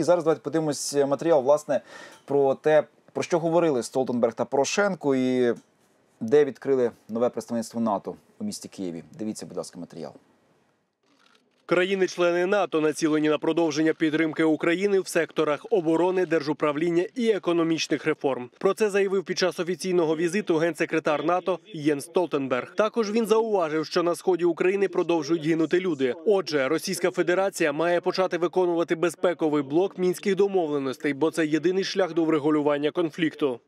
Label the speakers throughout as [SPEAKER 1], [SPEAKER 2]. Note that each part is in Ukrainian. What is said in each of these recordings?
[SPEAKER 1] І зараз давайте подивимось матеріал власне про те, про що говорили Столтенберг та Порошенко, і де відкрили нове представництво НАТО у місті Києві. Дивіться, будь ласка, матеріал.
[SPEAKER 2] Країни-члени НАТО націлені на продовження підтримки України в секторах оборони, держуправління і економічних реформ. Про це заявив під час офіційного візиту генсекретар НАТО Єн Столтенберг. Також він зауважив, що на сході України продовжують гинути люди. Отже, Російська Федерація має почати виконувати безпековий блок мінських домовленостей, бо це єдиний шлях до врегулювання конфлікту.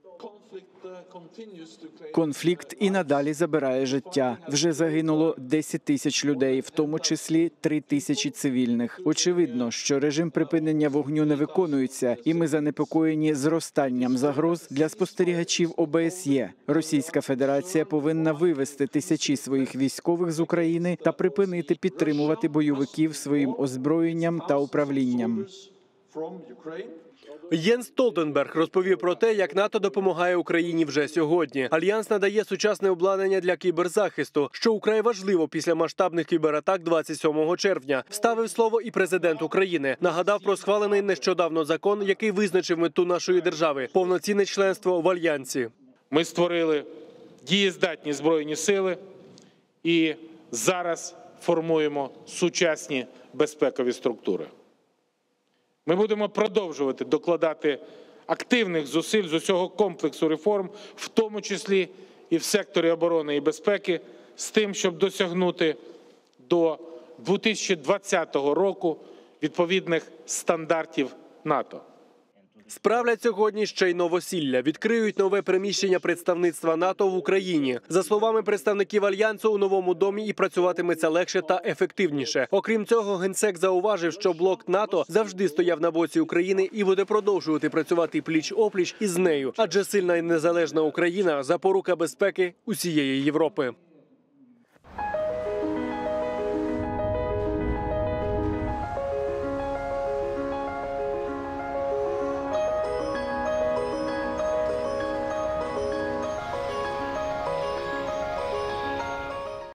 [SPEAKER 3] Конфлікт і надалі забирає життя. Вже загинуло 10 тисяч людей, в тому числі 3 тисячі цивільних. Очевидно, що режим припинення вогню не виконується, і ми занепокоєні зростанням загроз для спостерігачів ОБСЄ. Російська Федерація повинна вивести тисячі своїх військових з України та припинити підтримувати бойовиків своїм озброєнням та управлінням.
[SPEAKER 2] Єн Столтенберг розповів про те, як НАТО допомагає Україні вже сьогодні. Альянс надає сучасне обладнання для кіберзахисту, що украй важливо після масштабних кібератак 27 червня. Вставив слово і президент України. Нагадав про схвалений нещодавно закон, який визначив мету нашої держави повноцінне членство в альянсі.
[SPEAKER 4] Ми створили дієздатні збройні сили і зараз формуємо сучасні безпекові структури. Ми будемо продовжувати докладати активних зусиль з усього комплексу реформ, в тому числі і в секторі оборони і безпеки, з тим, щоб досягнути до 2020 року відповідних стандартів НАТО.
[SPEAKER 2] Справлять сьогодні ще й новосілля. Відкриють нове приміщення представництва НАТО в Україні. За словами представників альянсу, у новому домі і працюватиметься легше та ефективніше. Окрім цього, генсек зауважив, що блок НАТО завжди стояв на боці України і буде продовжувати працювати пліч опліч із нею, адже сильна і незалежна Україна запорука безпеки усієї Європи.